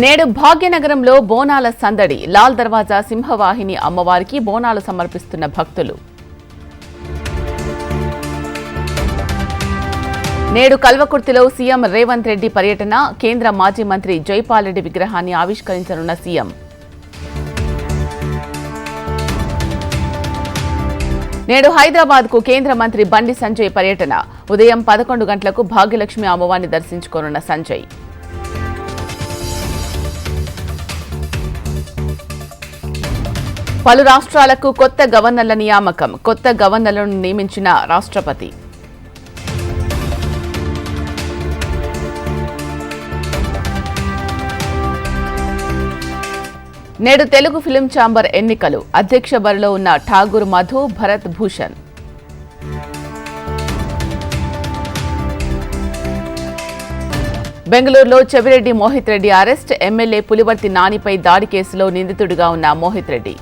నేడు భాగ్యనగరంలో బోనాల సందడి. లాల్ దర్వాజా సింహవాహిని అమ్మవారికి బోనాలు సమర్పిస్తున్న భక్తులు. నేడు కల్వకుర్తిలో సీఎం రేవంత్ రెడ్డి పర్యటన. కేంద్ర మాజీ మంత్రి జైపాల్ రెడ్డి విగ్రహాన్ని ఆవిష్కరించనున్న సీఎం. నేడు హైదరాబాద్కు కేంద్ర మంత్రి బండి సంజయ్ పర్యటన. ఉదయం పదకొండు గంటలకు భాగ్యలక్ష్మి అమ్మవారిని దర్శించుకోనున్న సంజయ్. పలు రాష్ట్రాలకు కొత్త గవర్నర్ల నియామకం కొత్త గవర్నర్లను నియమించిన రాష్ట్రపతి. నేడు తెలుగు ఫిలిం ఛాంబర్ ఎన్నికలు అధ్యక్ష బరిలో ఉన్న ఠాగూర్ మధు భరత్ భూషణ్. బెంగళూరులో చెవిరెడ్డి మోహిత్ రెడ్డి అరెస్ట్ ఎమ్మెల్యే పులివర్తి నానిపై దాడి కేసులో నిందితుడిగా ఉన్న మోహిత్ రెడ్డి.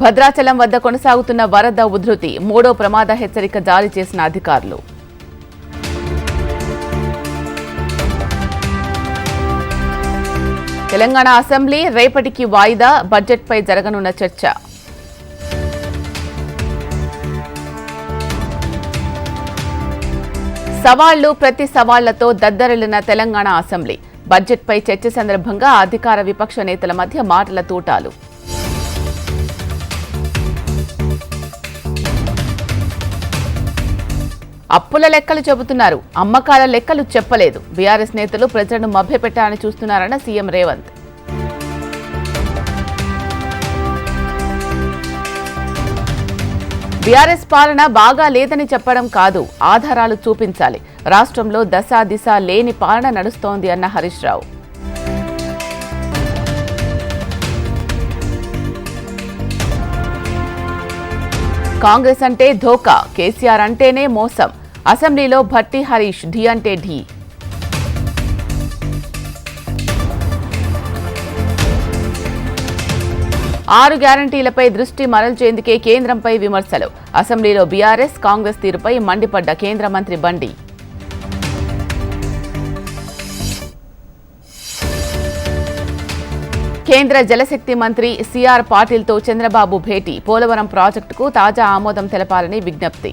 భద్రాచలం వద్ద కొనసాగుతున్న వరద ఉధృతి మూడో ప్రమాద హెచ్చరిక జారీ చేసిన అధికారులు. తెలంగాణ అసెంబ్లీ రేపటికి వాయిదా బడ్జెట్పై జరగనున్న చర్చ. సవాళ్ళు ప్రతి సవాళ్ళతో దద్దరిల్లిన తెలంగాణ అసెంబ్లీ. బడ్జెట్పై చర్చ సందర్భంగా అధికార విపక్ష నేతల మధ్య మాటల తూటాలు. అప్పుల లెక్కలు చెబుతున్నారు. అమ్మకాల లెక్కలు చెప్పలేదు. బీఆర్ఎస్ నేతలు ప్రజలను మభ్యపెట్టాలని చూస్తున్నారన్న సీఎం రేవంత్. బీఆర్ఎస్ పాలన బాగా లేదని చెప్పడం కాదు ఆధారాలు చూపించాలి. రాష్ట్రంలో దశ దిశ లేని పాలన నడుస్తోంది అన్న హరీష్ రావు. కాంగ్రెస్ అంటే ధోకా కేసీఆర్ అంటేనే మోసం. అసెంబ్లీలో భట్టి హరీష్ ఢీ అంటే ఢీ. ఆరు గ్యారంటీలపై దృష్టి మరల్చేందుకే కేంద్రంపై విమర్శలు. అసెంబ్లీలో బీఆర్ఎస్ కాంగ్రెస్ తీరుపై మండిపడ్డ కేంద్ర మంత్రి బండి. కేంద్ర జలశక్తి మంత్రి సిఆర్ పాటిల్తో చంద్రబాబు భేటీ. పోలవరం ప్రాజెక్టుకు తాజా ఆమోదం తెలపాలని విజ్ఞప్తి.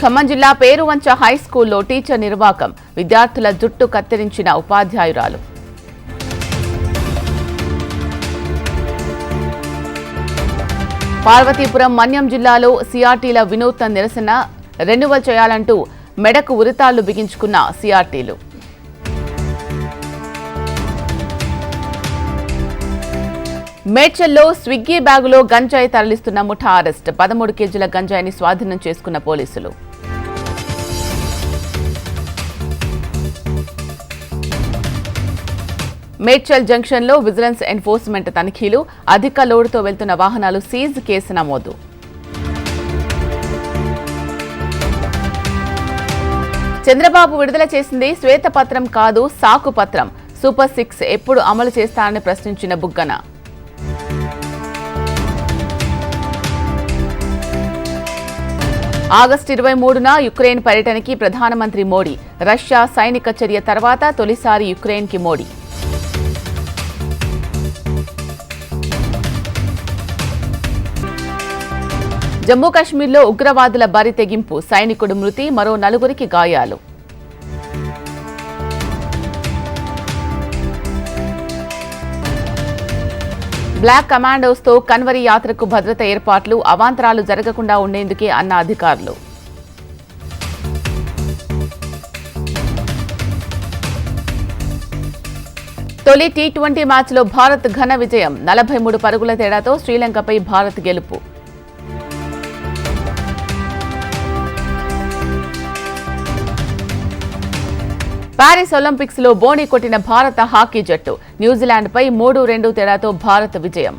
ఖమ్మం జిల్లా పేరువంచ హై స్కూల్లో టీచర్ నిర్వాకం. విద్యార్థుల జుట్టు కత్తిరించిన ఉపాధ్యాయురాలు. పార్వతీపురం మన్యం జిల్లాలో సిఆర్టీల వినూత్న నిరసన రెన్యువల్ చేయాలంటూ మెడకు ఉరితాళ్ళు బిగించుకున్న సిఆర్టీలు. మేడ్చల్లో స్విగ్గీ బ్యాగులో గంజాయి తరలిస్తున్న ముఠా అరెస్ట్. పదమూడు కేజీల గంజాయిని స్వాధీనం చేసుకున్న పోలీసులు. మేడ్చల్ జంక్షన్లో విజిలెన్స్ ఎన్ఫోర్స్మెంట్ తనిఖీలు అధిక లోడుతో వెళ్తున్న వాహనాలు సీజ్ కేసు నమోదు. చంద్రబాబు విడుదల చేసింది శ్వేతపత్రం కాదు సాకు పత్రం సూపర్ సిక్స్ ఎప్పుడు అమలు చేస్తారని ప్రశ్నించిన బుగ్గన. ఆగస్టు ఇరవై మూడున యుక్రెయిన్ పర్యటనకి ప్రధానమంత్రి మోడీ. రష్యా సైనిక చర్య తర్వాత తొలిసారి యుక్రెయిన్కి మోడీ. జమ్మూ కాశ్మీర్లో ఉగ్రవాదుల బరి తెగింపు సైనికుడు మృతి మరో నలుగురికి గాయాలు. బ్లాక్ కమాండోస్తో కన్వరి యాత్రకు భద్రత ఏర్పాట్లు అవాంతరాలు జరగకుండా ఉండేందుకే అన్న అధికారులు. తొలి టీ ట్వంటీ మ్యాచ్లో భారత్ ఘన విజయం నలభై మూడు పరుగుల తేడాతో శ్రీలంకపై భారత్ గెలుపు. పారిస్ ఒలింపిక్స్లో బోణి కొట్టిన భారత హాకీ జట్టు న్యూజిలాండ్పై మూడు రెండు తేడాతో భారత్ విజయం.